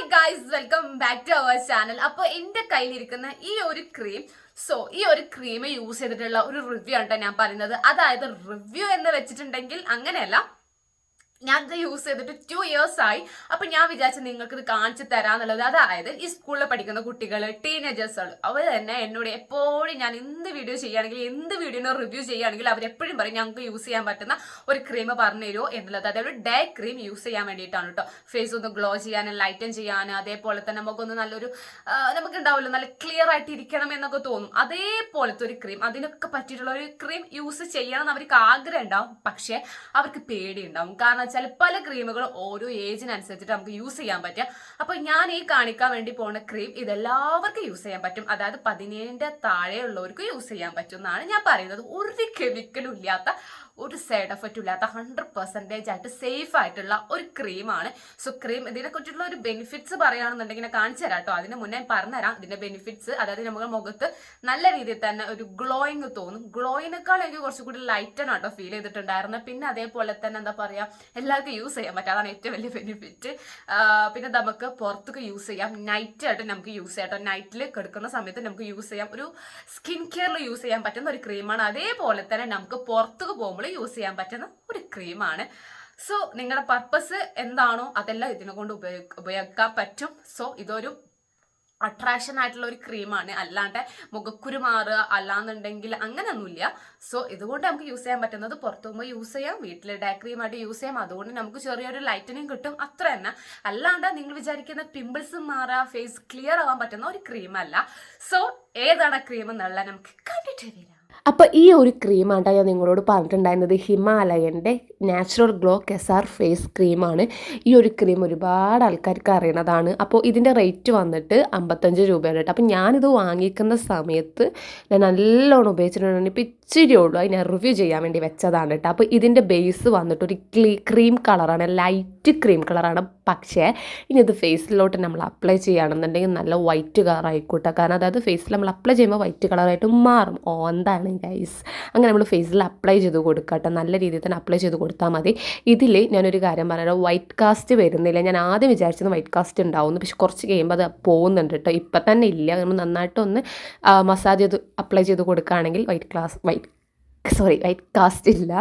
Hi guys welcome back to our channel അപ്പോൾ എന്റെ കയ്യിലിരിക്കുന്ന ഈ ഒരു ക്രീം സോ ഈ ഒരു ക്രീം യൂസ് ചെയ്തിട്ടുള്ള ഒരു റിവ്യൂ ആണ് ഞാൻ പറയുന്നത്. അതായത് റിവ്യൂ എന്ന് വെച്ചിട്ടുണ്ടെങ്കിൽ അങ്ങനെയല്ല ഞാൻ ഇത് യൂസ് ചെയ്തിട്ട് ടു ഇയേഴ്സ് ആയി. അപ്പൊ ഞാൻ വിചാരിച്ചു നിങ്ങൾക്ക് ഇത് കാണിച്ചു തരാന്നുള്ളത്. അതായത് ഈ സ്കൂളിൽ പഠിക്കുന്ന കുട്ടികൾ ടീനേജേഴ്സുകൾ അവർ തന്നെ എന്നോട് എപ്പോഴും ഞാൻ എന്ത് വീഡിയോ ചെയ്യുകയാണെങ്കിൽ എന്ത് വീഡിയോ റിവ്യൂ ചെയ്യുകയാണെങ്കിൽ അവരെപ്പോഴും പറയും ഞങ്ങൾക്ക് യൂസ് ചെയ്യാൻ പറ്റുന്ന ഒരു ക്രീം പറഞ്ഞു തരുമോ എന്നുള്ളത്. അതായത് ഡേ ക്രീം യൂസ് ചെയ്യാൻ വേണ്ടിയിട്ടാണ് കേട്ടോ ഫേസ് ഒന്ന് ഗ്ലോ ചെയ്യാൻ ലൈറ്റൻ ചെയ്യാൻ അതേപോലെ തന്നെ നമുക്കൊന്ന് നല്ലൊരു നമുക്ക് ഉണ്ടാവുമല്ലോ നല്ല ക്ലിയർ ആയിട്ട് ഇരിക്കണം എന്നൊക്കെ തോന്നും. അതേപോലത്തെ ഒരു ക്രീം അതിനൊക്കെ പറ്റിയിട്ടുള്ള ഒരു ക്രീം യൂസ് ചെയ്യണം എന്ന് അവർക്ക് ആഗ്രഹം ഉണ്ടാവും. പക്ഷേ അവർക്ക് പേടി ഉണ്ടാവും. കാരണം വെച്ചാൽ പല ക്രീമുകളും ഓരോ ഏജിനനുസരിച്ചിട്ട് നമുക്ക് യൂസ് ചെയ്യാൻ പറ്റുക. അപ്പൊ ഞാൻ ഈ കാണിക്കാൻ വേണ്ടി പോകുന്ന ക്രീം ഇതെല്ലാവർക്കും യൂസ് ചെയ്യാൻ പറ്റും. അതായത് പതിനേഴിന്റെ താഴെയുള്ളവർക്ക് യൂസ് ചെയ്യാൻ പറ്റും എന്നാണ് ഞാൻ പറയുന്നത്. ഒരു കെമിക്കലും ഇല്ലാത്ത ഒരു സൈഡ് എഫക്റ്റും ഇല്ലാത്ത ഹൺഡ്രഡ് പെർസെന്റേജ് ആയിട്ട് സേഫ് ആയിട്ടുള്ള ഒരു ക്രീമാണ് സോ ക്രീം ഇതിനെ കുറിച്ചിട്ടുള്ള ഒരു ബെനിഫിറ്റ്സ് പറയുകയാണെന്നുണ്ടെങ്കിൽ ഞാൻ കാണിച്ചു തരാം കേട്ടോ അതിന് മുന്നേ പറഞ്ഞുതരാം. ഇതിന്റെ ബെനിഫിറ്റ്സ് അതായത് നമ്മുടെ മുഖത്ത് നല്ല രീതിയിൽ തന്നെ ഒരു ഗ്ലോയിങ് തോന്നും. ഗ്ലോയിനേക്കാൾ എനിക്ക് കുറച്ചുകൂടി ലൈറ്റൻ ആട്ടോ ഫീൽ ചെയ്തിട്ടുണ്ടായിരുന്നു. പിന്നെ അതേപോലെ തന്നെ എന്താ പറയാ എല്ലാവർക്കും യൂസ് ചെയ്യാൻ പറ്റും. അതാണ് ഏറ്റവും വലിയ ബെനിഫിറ്റ് പിന്നെ നമുക്ക് പുറത്തൊക്കെ യൂസ് ചെയ്യാം. നൈറ്റ് ആയിട്ട് നമുക്ക് യൂസ് ചെയ്യാം കേട്ടോ നൈറ്റിൽ കിടക്കുന്ന സമയത്ത് നമുക്ക് യൂസ് ചെയ്യാം. ഒരു സ്കിൻ കെയറിൽ യൂസ് ചെയ്യാൻ പറ്റുന്ന ഒരു ക്രീമാണ് അതേപോലെ തന്നെ നമുക്ക് പുറത്തൊക്കെ പോകുമ്പോൾ യൂസ് ചെയ്യാൻ പറ്റുന്ന ഒരു ക്രീമാണ് സോ നിങ്ങളുടെ പർപ്പസ് എന്താണോ അതെല്ലാം ഇതിനെ കൊണ്ട് ഉപയോഗ ഉപയോഗിക്കാൻ പറ്റും. സോ ഇതൊരു അട്രാക്ഷൻ ആയിട്ടുള്ള ഒരു ക്രീമാണ് അല്ലാണ്ട് മുഖക്കുരു മാറുക അല്ലാന്നുണ്ടെങ്കിൽ അങ്ങനെയൊന്നുമില്ല സോ ഇതുകൊണ്ട് നമുക്ക് യൂസ് ചെയ്യാൻ പറ്റുന്നത് പുറത്തു പോകുമ്പോൾ യൂസ് ചെയ്യാം വീട്ടിൽ ഡേ ക്രീമായിട്ട് യൂസ് ചെയ്യാം. അതുകൊണ്ട് നമുക്ക് ചെറിയൊരു ലൈറ്റനിങ് കിട്ടും. അത്ര തന്നെ. അല്ലാണ്ട് നിങ്ങൾ വിചാരിക്കുന്ന പിമ്പിൾസ് മാറുക ഫേസ് ക്ലിയർ ആവാൻ പറ്റുന്ന ഒരു ക്രീമല്ല സോ ഏതാണ് ക്രീം എന്നുള്ള നമുക്ക് കണ്ടിട്ട് അപ്പോൾ ഈ ഒരു ക്രീമാണ് ഞാൻ നിങ്ങളോട് പറഞ്ഞിട്ടുണ്ടായിരുന്നത്. ഹിമാലയന്റെ നാച്ചുറൽ ഗ്ലോ കെസാർ ഫേസ് ക്രീമാണ് ഈ ഒരു ക്രീം ഒരുപാട് ആൾക്കാർക്ക് അറിയണതാണ്. അപ്പോൾ ഇതിന്റെ റേറ്റ് വന്നിട്ട് അമ്പത്തഞ്ച് രൂപയാണ് കേട്ടോ. അപ്പോൾ ഞാനിത് വാങ്ങിക്കുന്ന സമയത്ത് ഞാൻ നല്ലോണം ഉപയോഗിച്ചിട്ടുണ്ടെങ്കിൽ ഇപ്പോൾ ഇച്ചിരി ഉള്ളൂ. അത് ഞാൻ റിവ്യൂ ചെയ്യാൻ വേണ്ടി വെച്ചതാണ് കേട്ടോ. അപ്പോൾ ഇതിന്റെ ബേസ് വന്നിട്ട് ഒരു ക്ലീ ക്രീം കളറാണ് ലൈറ്റ് ക്രീം കളറാണ് പക്ഷേ ഇനി ഇത് ഫേസിലോട്ട് നമ്മൾ അപ്ലൈ ചെയ്യുകയാണെന്നുണ്ടെങ്കിൽ നല്ല വൈറ്റ് കളർ ആയിക്കോട്ടെ. കാരണം അതായത് ഫേസിൽ നമ്മൾ അപ്ലൈ ചെയ്യുമ്പോൾ വൈറ്റ് കളറായിട്ട് മാറും. ഓ എന്താണ് ഗൈസ് അങ്ങനെ നമ്മൾ ഫേസിൽ അപ്ലൈ ചെയ്ത് കൊടുക്കട്ടെ. നല്ല രീതിയിൽ തന്നെ അപ്ലൈ ചെയ്ത് കൊടുത്താൽ മതി. ഇതിൽ ഞാനൊരു കാര്യം പറയാം. വൈറ്റ് കാസ്റ്റ് വരുന്നില്ല. ഞാൻ ആദ്യം വിചാരിച്ചത് വൈറ്റ് കാസ്റ്റ് ഉണ്ടാവുന്നു പക്ഷെ കുറച്ച് കഴിയുമ്പോൾ അത് പോകുന്നുണ്ട് കേട്ടോ. ഇപ്പം തന്നെ ഇല്ല. നമ്മൾ നന്നായിട്ടൊന്ന് മസാജ് ചെയ്ത് അപ്ലൈ ചെയ്ത് കൊടുക്കുകയാണെങ്കിൽ white class white sorry white cast ഇല്ല.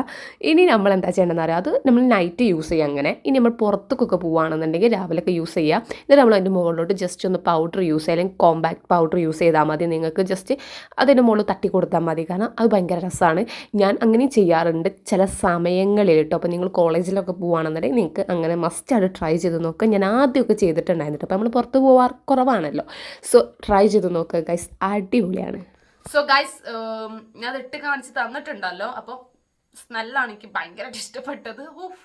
ഇനി നമ്മൾ എന്താ ചെയ്യേണ്ടതെന്ന് അറിയാം? അത് നമ്മൾ നൈറ്റ് യൂസ് ചെയ്യുക അങ്ങനെ. ഇനി നമ്മൾ പുറത്തേക്കൊക്കെ പോവുകയാണെന്നുണ്ടെങ്കിൽ രാവിലെയൊക്കെ യൂസ് ചെയ്യുക. എന്നിട്ട് നമ്മൾ അതിന്റെ മുകളിലോട്ട് ജസ്റ്റ് ഒന്ന് പൗഡർ യൂസ് ചെയ്യുക. അല്ലെങ്കിൽ കോമ്പാക്ട് പൗഡർ യൂസ് ചെയ്താൽ മതി. നിങ്ങൾക്ക് ജസ്റ്റ് അതിന്റെ മുകളിൽ തട്ടി കൊടുത്താൽ മതി. കാരണം അത് ഭയങ്കര രസമാണ്. ഞാൻ അങ്ങനെ ചെയ്യാറുണ്ട് ചില സമയങ്ങളിൽ കേട്ടോ അപ്പോൾ നിങ്ങൾ കോളേജിലൊക്കെ പോവുകയാണെന്നുണ്ടെങ്കിൽ നിങ്ങൾക്ക് അങ്ങനെ മസ്റ്റായിട്ട് ട്രൈ ചെയ്ത് നോക്കുക. ഞാൻ ആദ്യമൊക്കെ ചെയ്തിട്ടുണ്ടായിരുന്നു അപ്പോൾ നമ്മൾ പുറത്ത് പോകാറ് കുറവാണല്ലോ. സോ ട്രൈ ചെയ്ത് നോക്കുക ഗൈസ് അടിപൊളിയാണ്. സോ ഗൈസ് ഞാൻ അത് ഇട്ട് കാണിച്ച് തന്നിട്ടുണ്ടല്ലോ. അപ്പോൾ സ്മെല്ലാണ് എനിക്ക് ഭയങ്കരമായിട്ട് ഇഷ്ടപ്പെട്ടത്. ഓഫ്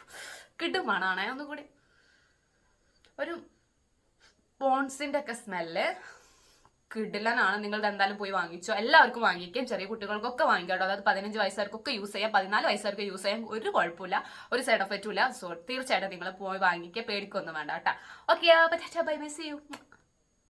കിടുമണാണേ ഒന്നുകൂടി. ഒരു പോൺസിന്റെ ഒക്കെ സ്മെല്ല്. കിടിലനാണ്. നിങ്ങൾ എന്തായാലും പോയി വാങ്ങിച്ചോ. എല്ലാവർക്കും വാങ്ങിക്കാം. ചെറിയ കുട്ടികൾക്കൊക്കെ വാങ്ങിക്കാം അതായത് പതിനഞ്ച് വയസ്സുകാർക്കൊക്കെ യൂസ് ചെയ്യാം. പതിനാല് വയസ്സുകാർക്ക് യൂസ് ചെയ്യാം. ഒരു കുഴപ്പമില്ല. ഒരു സൈഡ് എഫക്റ്റും ഇല്ല. സോ തീർച്ചയായിട്ടും നിങ്ങൾ പോയി വാങ്ങിക്കുക പേടിക്കൊന്നും വേണ്ട കേട്ടോ. Okay bye bye U